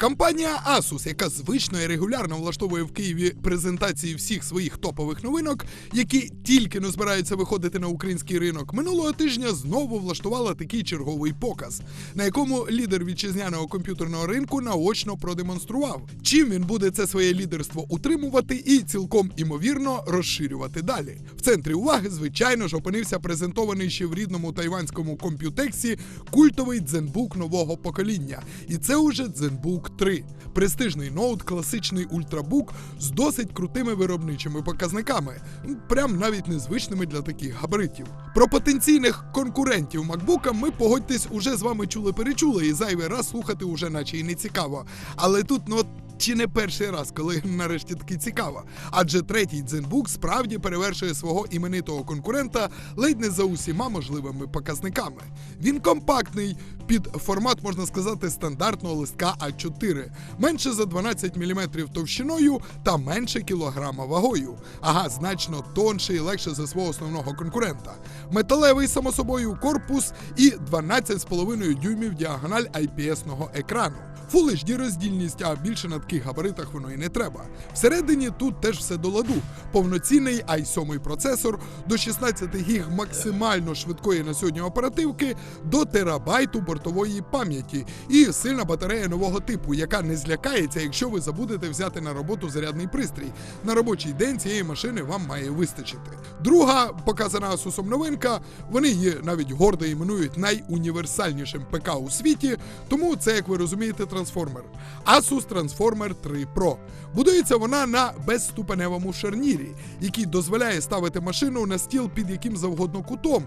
Компанія Asus, яка звично і регулярно влаштовує в Києві презентації всіх своїх топових новинок, які тільки не збираються виходити на український ринок, минулого тижня знову влаштувала такий черговий показ, на якому лідер вітчизняного комп'ютерного ринку наочно продемонстрував, чим він буде це своє лідерство утримувати і цілком імовірно розширювати далі. В центрі уваги, звичайно ж, опинився презентований ще в рідному тайванському комп'ютексі культовий дзенбук нового покоління. І це уже дзенбук 3. Престижний ноут, класичний ультрабук з досить крутими виробничими показниками, прям навіть незвичними для таких габаритів. Про потенційних конкурентів MacBook ми погодьтесь уже з вами чули перечули, і зайвий раз слухати уже наче і не цікаво. Але тут ну. Чи не перший раз, коли нарешті таки цікаво. Адже третій дзенбук справді перевершує свого іменитого конкурента ледь не за усіма можливими показниками. Він компактний під формат, можна сказати, стандартного листка А4, менше за 12 мм товщиною та менше кілограма вагою. Ага, значно тонший і легше за свого основного конкурента. Металевий, само собою, корпус і 12,5 дюймів діагональ IPS-ного екрану. HD роздільність, а більше на таких габаритах воно і не треба. Всередині тут теж все до ладу. Повноцінний i7 процесор до 16 гіг максимально швидкої на сьогодні оперативки до терабайту бортової пам'яті і сильна батарея нового типу, яка не злякається, якщо ви забудете взяти на роботу зарядний пристрій. На робочий день цієї машини вам має вистачити. Друга показана Asus новинка. Вони її навіть гордо іменують найуніверсальнішим ПК у світі, тому це, як ви розумієте, трансформер. Asus Transformer 3 Pro. Будується вона на безступеневому шарнірі, який дозволяє ставити машину на стіл під яким завгодно кутом,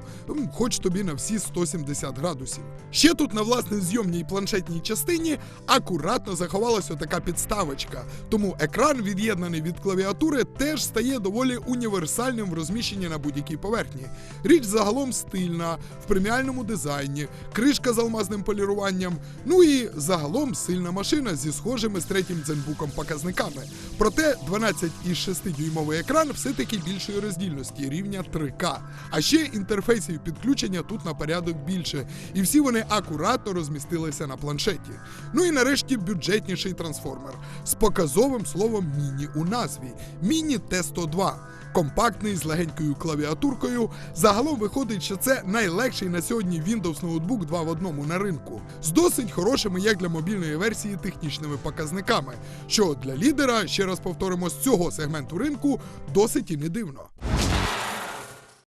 хоч тобі на всі 170 градусів. Ще тут на власне зйомній планшетній частині акуратно заховалася така підставочка, тому екран, від'єднаний від клавіатури, теж стає доволі універсальним в розміщенні на будь-якій поверхні. Річ загалом стильна, в преміальному дизайні, кришка з алмазним поліруванням, ну і загалом сильна машина зі схожими з третім дзенбуком показниками. Проте 12,6 дюймовий екран все-таки більшої роздільності рівня 3К. А ще інтерфейсів підключення тут на порядок більше, і всі вони акуратно розмістилися на планшеті. Ну і нарешті бюджетніший трансформер з показовим словом міні у назві Міні Т102. Компактний з легенькою клавіатуркою. Загалом виходить, що це найлегший на сьогодні Windows ноутбук 2 в одному на ринку, з досить хорошими, як для мобільної версії, технічними показниками, що для лідера, ще раз повторимо, з цього сегменту ринку досить і не дивно.